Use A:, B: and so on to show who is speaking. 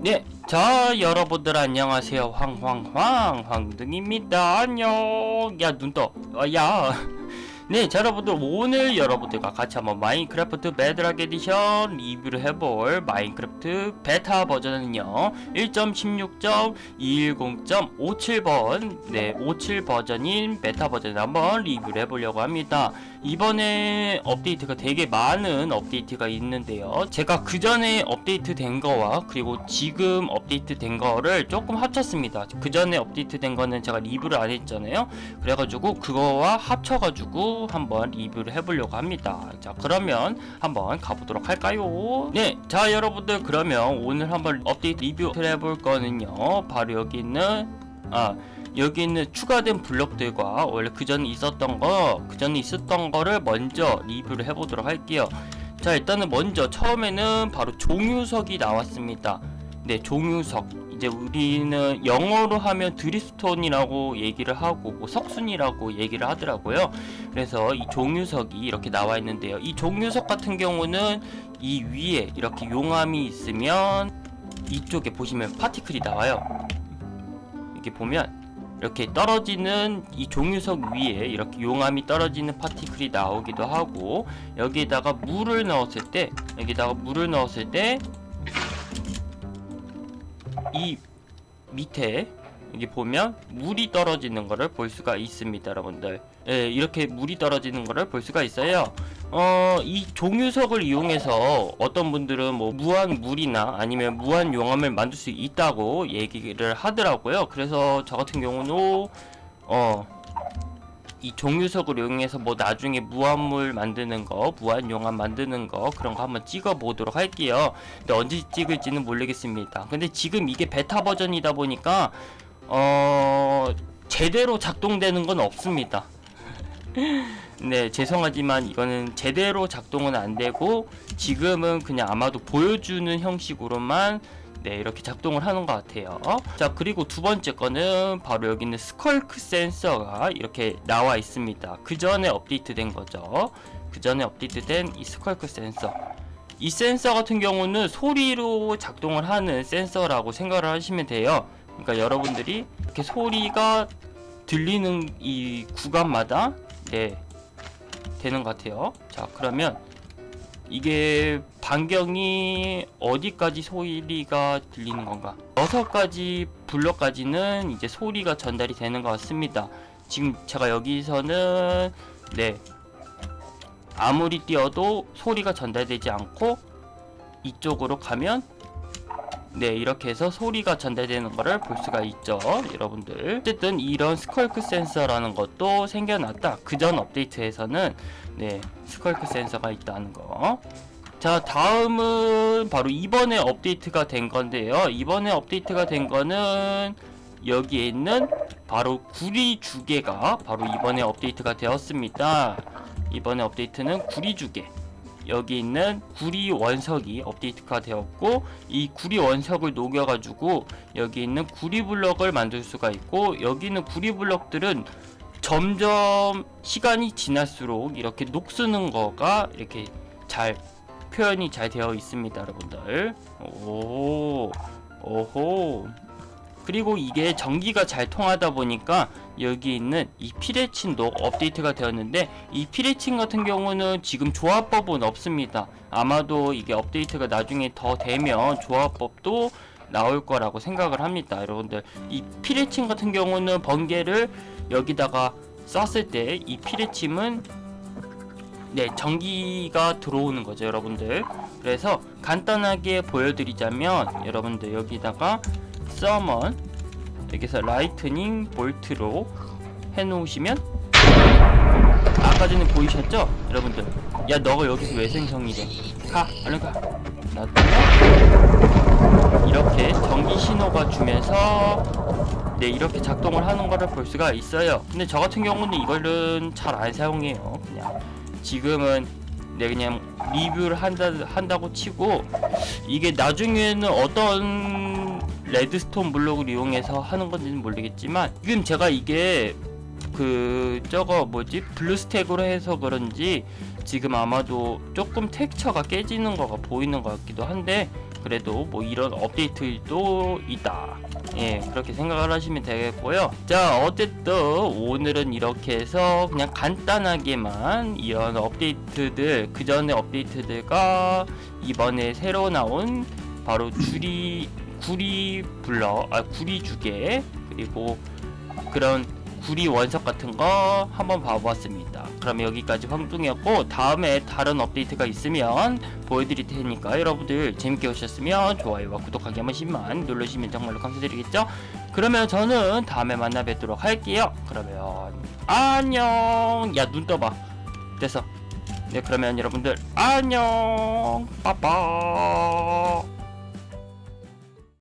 A: 네, 자 여러분들 안녕하세요 황황황 황등입니다 안녕 야 눈떠 어, 야 네, 자, 여러분들 오늘 여러분들과 같이 한번 마인크래프트 매드락 에디션 리뷰를 해볼 마인크래프트 베타 버전은요. 1.16.210.57번 네, 57 버전인 베타 버전을 한번 리뷰를 해보려고 합니다. 이번에 업데이트가 되게 많은 업데이트가 있는데요. 제가 그 전에 업데이트 된 거와 그리고 지금 업데이트 된 거를 조금 합쳤습니다. 그 전에 업데이트 된 거는 제가 리뷰를 안 했잖아요. 그래가지고 그거와 합쳐가지고 한번 리뷰를 해보려고 합니다. 자, 그러면 한번 가보도록 할까요? 네, 자, 여러분들 그러면 오늘 한번 업데이트 리뷰를 해볼 거는요. 바로 여기 있는, 아, 여기 있는 추가된 블록들과 원래 그 전에 있었던 거, 그 전에 있었던 거를 먼저 리뷰를 해보도록 할게요. 자, 일단은 먼저 처음에는 바로 종유석이 나왔습니다. 네, 종유석. 이제 우리는 영어로 하면 드리스톤이라고 얘기를 하고 뭐 석순이라고 얘기를 하더라고요. 그래서 이 종유석이 이렇게 나와 있는데요. 이 종유석 같은 경우는 이 위에 이렇게 용암이 있으면 이쪽에 보시면 파티클이 나와요. 이렇게 보면 이렇게 떨어지는 이 종유석 위에 이렇게 용암이 떨어지는 파티클이 나오기도 하고 여기에다가 물을 넣었을 때 여기다가 물을 넣었을 때이 밑에 여기 보면 물이 떨어지는 것을 볼 수가 있습니다 여러분들 예, 이렇게 물이 떨어지는 것을 볼 수가 있어요 어, 이 종유석을 이용해서 어떤 분들은 뭐 무한 물이나 아니면 무한 용암을 만들 수 있다고 얘기를 하더라고요 그래서 저 같은 경우는 어이 종유석을 이용해서 뭐 나중에 무한물 만드는 거, 무한용암 만드는 거 그런 거 한번 찍어보도록 할게요. 근데 언제 찍을지는 모르겠습니다. 근데 지금 이게 베타 버전이다 보니까 어... 제대로 작동되는 건 없습니다. 네, 죄송하지만 이거는 제대로 작동은 안 되고 지금은 그냥 아마도 보여주는 형식으로만 네 이렇게 작동을 하는 것 같아요 자 그리고 두 번째 거는 바로 여기 있는 스컬크 센서가 이렇게 나와 있습니다 그 전에 업데이트 된 거죠 그 전에 업데이트 된 이 스컬크 센서 이 센서 같은 경우는 소리로 작동을 하는 센서라고 생각을 하시면 돼요 그러니까 여러분들이 이렇게 소리가 들리는 이 구간마다 네 되는 것 같아요 자 그러면 이게 반경이 어디까지 소리가 들리는 건가? 6가지 블럭까지는 이제 소리가 전달이 되는 것 같습니다. 지금 제가 여기서는 네 아무리 뛰어도 소리가 전달되지 않고 이쪽으로 가면 네 이렇게 해서 소리가 전달되는 것을 볼 수가 있죠 여러분들 어쨌든 이런 스컬크 센서라는 것도 생겨났다 그 전 업데이트에서는 네 스컬크 센서가 있다는 거자 다음은 바로 이번에 업데이트가 된 건데요 이번에 업데이트가 된 거는 여기에 있는 바로 구리 주개가 바로 이번에 업데이트가 되었습니다 이번에 업데이트는 구리 주개 여기 있는 구리 원석이 업데이트가 되었고 이 구리 원석을 녹여 가지고 여기 있는 구리 블럭을 만들 수가 있고 여기 있는 구리 블럭들은 점점 시간이 지날수록 이렇게 녹쓰는 거가 이렇게 잘 표현이 잘 되어 있습니다 여러분들 오 오호 그리고 이게 전기가 잘 통하다 보니까 여기 있는 이 피레친도 업데이트가 되었는데 이 피레친 같은 경우는 지금 조합법은 없습니다 아마도 이게 업데이트가 나중에 더 되면 조합법도 나올 거라고 생각을 합니다 여러분들 이 피레침 같은 경우는 번개를 여기다가 쐈을 때 이 피레침은 네 전기가 들어오는 거죠 여러분들 그래서 간단하게 보여드리자면 여러분들 여기다가 서먼 여기서 라이트닝 볼트로 해놓으시면 아까 전에 보이셨죠? 여러분들 야 너가 여기서 왜 생성이래 가 얼른 가 놔두면 이렇게 전기 신호가 주면서 네 이렇게 작동을 하는 거를 볼 수가 있어요 근데 저 같은 경우는 이거는 잘 안 사용해요 그냥 지금은 네 그냥 리뷰를 한다, 한다고 치고 이게 나중에는 어떤 레드스톤 블록을 이용해서 하는 건지는 모르겠지만 지금 제가 이게 그 저거 뭐지 블루스택으로 해서 그런지 지금 아마도 조금 텍처가 깨지는 거가 보이는 것 같기도 한데 그래도 뭐 이런 업데이트도 있다 예 그렇게 생각을 하시면 되겠고요 자 어쨌든 오늘은 이렇게 해서 그냥 간단하게만 이런 업데이트들 그 전에 업데이트들과 이번에 새로 나온 바로 줄이 구리 블러, 아 구리 주게 그리고 그런 구리 원석 같은 거 한번 봐보았습니다. 그럼 여기까지 황뚱이었고 다음에 다른 업데이트가 있으면 보여드릴 테니까 여러분들 재밌게 보셨으면 좋아요와 구독하기 한 번씩만 눌러주시면 정말로 감사드리겠죠? 그러면 저는 다음에 만나 뵙도록 할게요. 그러면 안녕! 야 눈 떠봐. 됐어. 네 그러면 여러분들 안녕! 빠빠!